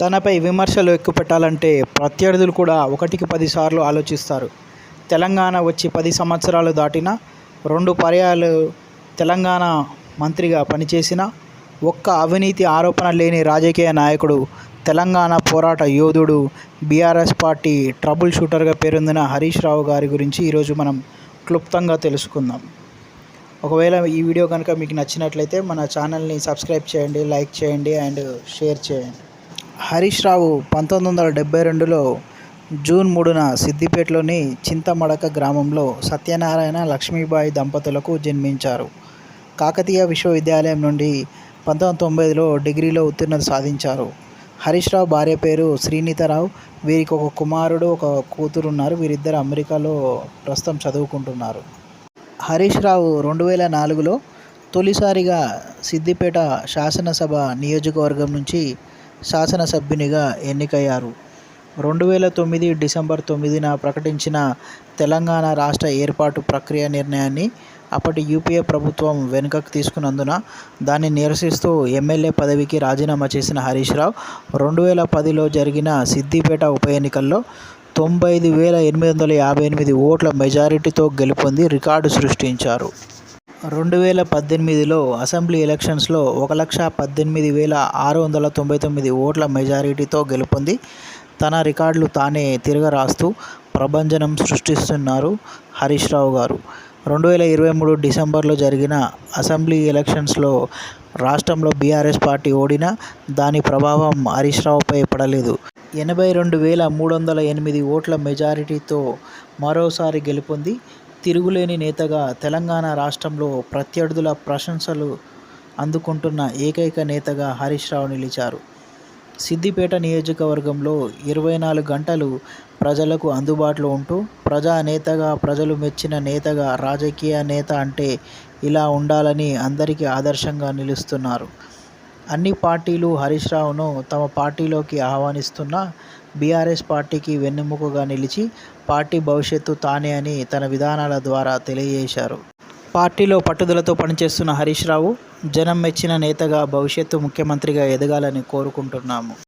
తనపై విమర్శలు ఎక్కుపెట్టాలంటే ప్రత్యర్థులు కూడా ఒకటికి పదిసార్లు ఆలోచిస్తారు. తెలంగాణ వచ్చి పది సంవత్సరాలు దాటినా రెండు పర్యాలు తెలంగాణ మంత్రిగా పనిచేసిన ఒక్క అవినీతి ఆరోపణ లేని రాజకీయ నాయకుడు తెలంగాణ పోరాట యోధుడు బీఆర్ఎస్ పార్టీ ట్రబుల్ షూటర్గా పేరొందిన హరీష్ రావు గారి గురించి ఈరోజు మనం క్లుప్తంగా తెలుసుకుందాం. ఒకవేళ ఈ వీడియో కనుక మీకు నచ్చినట్లయితే మన ఛానల్ని సబ్స్క్రైబ్ చేయండి లైక్ చేయండి అండ్ షేర్ చేయండి. హరీష్ రావు పంతొమ్మిది వందల డెబ్బై రెండులో జూన్ మూడున సిద్దిపేటలోని చింతమడక గ్రామంలో సత్యనారాయణ లక్ష్మీబాయి దంపతులకు జన్మించారు. కాకతీయ విశ్వవిద్యాలయం నుండి పంతొమ్మిది తొంభైలో డిగ్రీలో ఉత్తీర్ణత సాధించారు. హరీష్ రావు భార్య పేరు శ్రీనీతరావు. వీరికి ఒక కుమారుడు ఒక కూతురు ఉన్నారు వీరిద్దరు అమెరికాలో ప్రస్తుతం చదువుకుంటున్నారు. హరీష్ రావు రెండు వేల నాలుగులో తొలిసారిగా సిద్దిపేట శాసనసభ నియోజకవర్గం నుంచి శాసనసభ్యునిగా ఎన్నికయ్యారు. రెండు వేల తొమ్మిది డిసెంబర్ తొమ్మిదిన ప్రకటించిన తెలంగాణ రాష్ట్ర ఏర్పాటు ప్రక్రియ నిర్ణయాన్ని అప్పటి యూపీఏ ప్రభుత్వం వెనుకకు తీసుకున్నందున దాన్ని నిరసిస్తూ ఎమ్మెల్యే పదవికి రాజీనామా చేసిన హరీష్ రావు రెండు వేల పదిలో జరిగిన సిద్దిపేట ఉప ఎన్నికల్లో తొంభై ఐదు వేల ఎనిమిది వందల యాభై ఎనిమిది ఓట్ల మెజారిటీతో గెలుపొంది రికార్డు సృష్టించారు. రెండు వేల పద్దెనిమిదిలో అసెంబ్లీ ఎలక్షన్స్లో ఒక లక్ష పద్దెనిమిది వేల ఆరు వందల తొంభై తొమ్మిది ఓట్ల మెజారిటీతో గెలుపొంది. తన రికార్డులు తానే తిరగరాస్తూ ప్రభంజనం సృష్టిస్తున్నారు హరీష్ రావు గారు. రెండు వేల ఇరవై మూడు డిసెంబర్లో జరిగిన అసెంబ్లీ ఎలక్షన్స్లో రాష్ట్రంలో బీఆర్ఎస్ పార్టీ ఓడినా దాని ప్రభావం హరీష్ రావుపై పడలేదు. ఎనభై రెండు వేల మూడు వందల ఎనిమిది ఓట్ల మెజారిటీతో మరోసారి గెలుపొంది తిరుగులేని నేతగా తెలంగాణ రాష్ట్రంలో ప్రత్యర్థుల ప్రశంసలు అందుకుంటున్న ఏకైక నేతగా హరీష్ రావు నిలిచారు. సిద్దిపేట నియోజకవర్గంలో ఇరవై నాలుగు గంటలు ప్రజలకు అందుబాటులో ఉంటూ ప్రజా నేతగా ప్రజలు మెచ్చిన నేతగా రాజకీయ నేత అంటే ఇలా ఉండాలని అందరికీ ఆదర్శంగా నిలుస్తున్నారు. అన్ని పార్టీలు హరీష్ రావును తమ పార్టీలోకి ఆహ్వానిస్తున్న బీఆర్ఎస్ పార్టీకి వెన్నెముకగా నిలిచి పార్టీ భవిష్యత్తు తానే అని తన విధానాల ద్వారా తెలియజేశారు. పార్టీలో పట్టుదలతో పనిచేస్తున్న హరీష్ రావు జనం మెచ్చిన నేతగా భవిష్యత్తు ముఖ్యమంత్రిగా ఎదగాలని కోరుకుంటున్నాము.